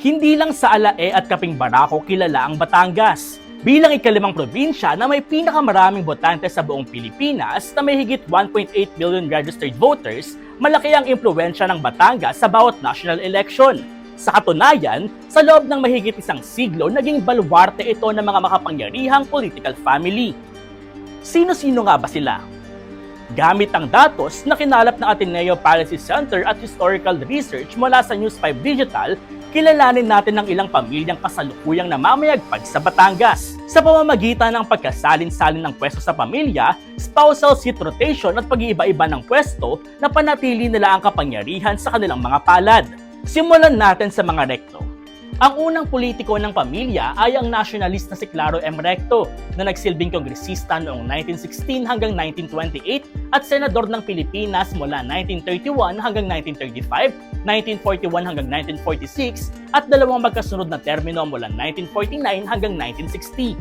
Hindi lang sa Alae at Kaping Barako kilala ang Batangas. Bilang ikalimang probinsya na may pinakamaraming botante sa buong Pilipinas na may higit 1.8 million registered voters, malaki ang impluensya ng Batangas sa bawat national election. Sa katunayan, sa loob ng mahigit isang siglo, naging baluarte ito ng mga makapangyarihang political family. Sino-sino nga ba sila? Gamit ang datos na kinalap ng Ateneo Policy Center at Historical Research mula sa News 5 Digital, kilalanin natin ang ilang pamilyang kasalukuyang namamayagpag sa Batangas. Sa pamamagitan ng pagkasalin-salin ng pwesto sa pamilya, spousal seat rotation at pag-iiba-iba ng pwesto na panatili nila ang kapangyarihan sa kanilang mga palad. Simulan natin sa mga rekto. Ang unang politiko ng pamilya ay ang nationalist na si Claro M. Recto na nagsilbing kongresista noong 1916 hanggang 1928 at senador ng Pilipinas mula 1931 hanggang 1935, 1941 hanggang 1946 at dalawang magkasunod na termino mula 1949 hanggang 1960.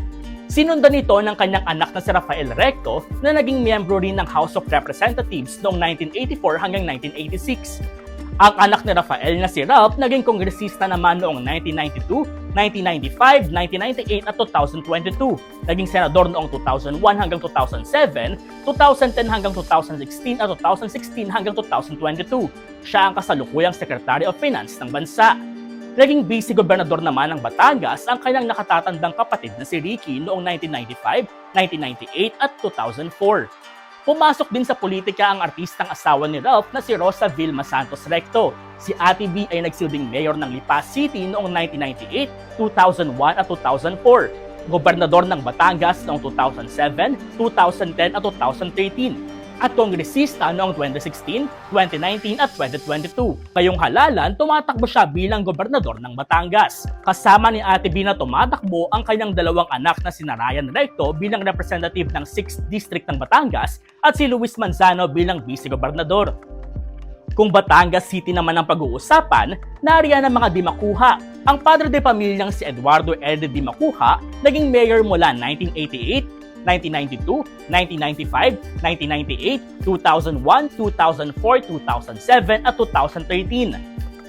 Sinundan ito ng kanyang anak na si Rafael Recto na naging miyembro rin ng House of Representatives noong 1984 hanggang 1986. Ang anak ni Rafael na si Ralph naging kongresista naman noong 1992, 1995, 1998 at 2022. Naging senador noong 2001 hanggang 2007, 2010 hanggang 2016 at 2016 hanggang 2022. Siya ang kasalukuyang Secretary of Finance ng bansa. Naging vice gobernador naman ng Batangas ang kanyang nakatatandang kapatid na si Ricky noong 1995, 1998 at 2004. Pumasok din sa politika ang artistang asawa ni Ralph na si Rosa Vilma Santos Recto. Si Ate B ay nagsilbing mayor ng Lipa City noong 1998, 2001 at 2004. Gobernador ng Batangas noong 2007, 2010 at 2013 at kongresista noong 2016, 2019 at 2022. Ngayong halalan, tumatakbo siya bilang gobernador ng Batangas. Kasama ni Ate B na tumatakbo ang kanyang dalawang anak na si Narayan Recto bilang representative ng 6th District ng Batangas at si Luis Manzano bilang vice-gobernador. Kung Batangas City naman ang pag-uusapan, nariyan ang mga Dimakuha. Ang padre de pamilyang si Eduardo L. Dimakuha naging mayor mula 1988 1992, 1995, 1998, 2001, 2004, 2007 at 2013.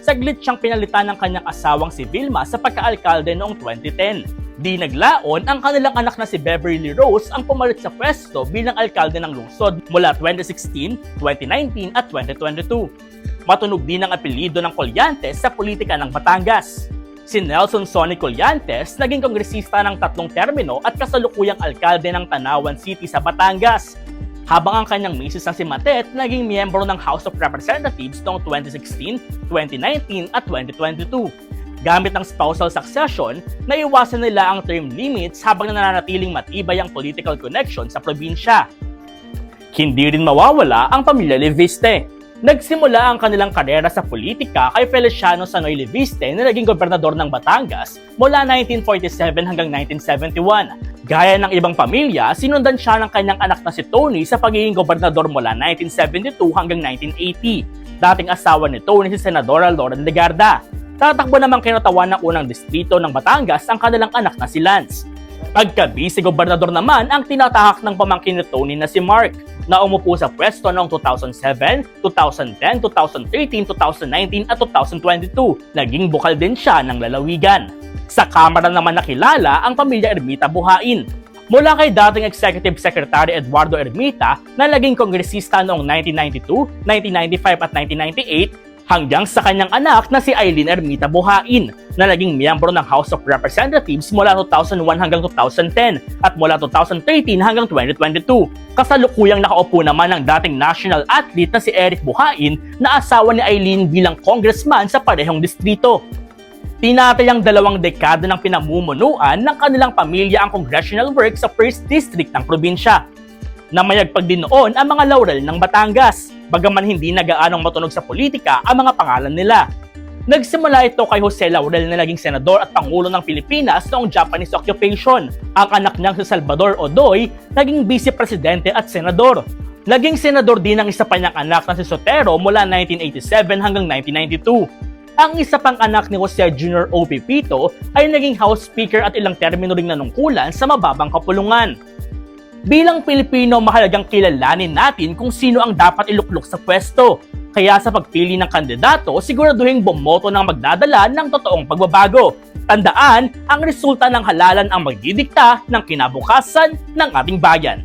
Saglit siyang pinalitan ng kanyang asawang si Vilma sa pagkaalkalde noong 2010. Di naglaon, ang kanilang anak na si Beverly Rose ang pumalit sa pwesto bilang alkalde ng lungsod mula 2016, 2019 at 2022. Matunog din ang apelyido ng Colyantes sa politika ng Batangas. Si Nelson Sonny Colyantes naging kongresista ng tatlong termino at kasalukuyang alkalde ng Tanawan City sa Batangas. Habang ang kanyang misis na si Matet naging miyembro ng House of Representatives noong 2016, 2019 at 2022. Gamit ang spousal succession, naiwasan nila ang term limits habang nananatiling matibay ang political connection sa probinsya. Hindi rin mawawala ang pamilya Leviste. Nagsimula ang kanilang karera sa politika kay Feliciano Sanoy Leviste na naging gobernador ng Batangas mula 1947 hanggang 1971. Gaya ng ibang pamilya, sinundan siya ng kanyang anak na si Tony sa pagiging gobernador mula 1972 hanggang 1980. Dating asawa ni Tony si Senadora Lauren Legarda. Tatakbo namang kinatawan ng unang distrito ng Batangas ang kanilang anak na si Lance. Pagka-vice gobernador naman ang tinatahak ng pamangkin ni Tony na si Mark na umupo sa pwesto noong 2007, 2010, 2013, 2019 at 2022. Naging bukal din siya ng lalawigan. Sa Kamara naman nakilala ang pamilya Ermita Buhain. Mula kay dating Executive Secretary Eduardo Ermita na naging kongresista noong 1992, 1995 at 1998 hanggang sa kanyang anak na si Eileen Ermita Buhain na naging miyembro ng House of Representatives mula 2001 hanggang 2010 at mula 2013 hanggang 2022. Kasalukuyang nakaupo naman ang dating national athlete na si Eric Buhain na asawa ni Eileen bilang congressman sa parehong distrito. Tinatayang dalawang dekada ng pinamumunuan ng kanilang pamilya ang congressional work sa 1st District ng probinsya. Namayagpag din noon ang mga laurel ng Batangas, bagaman hindi na gaanong matunog sa politika ang mga pangalan nila. Nagsimula ito kay Jose Laurel na naging senador at pangulo ng Pilipinas noong Japanese occupation. Ang anak niyang si Salvador Odoy naging vice-presidente at senador. Naging senador din ang isa pa niyang anak na si Sotero mula 1987 hanggang 1992. Ang isa pang anak ni Jose Jr. O. Pipito ay naging House Speaker at ilang termino ring nanungkulan sa mababang kapulungan. Bilang Pilipino, mahalagang kilalanin natin kung sino ang dapat iluklok sa pwesto. Kaya sa pagpili ng kandidato, siguraduhin bumoto ng magdadala ng totoong pagbabago. Tandaan, ang resulta ng halalan ang magdidikta ng kinabukasan ng ating bayan.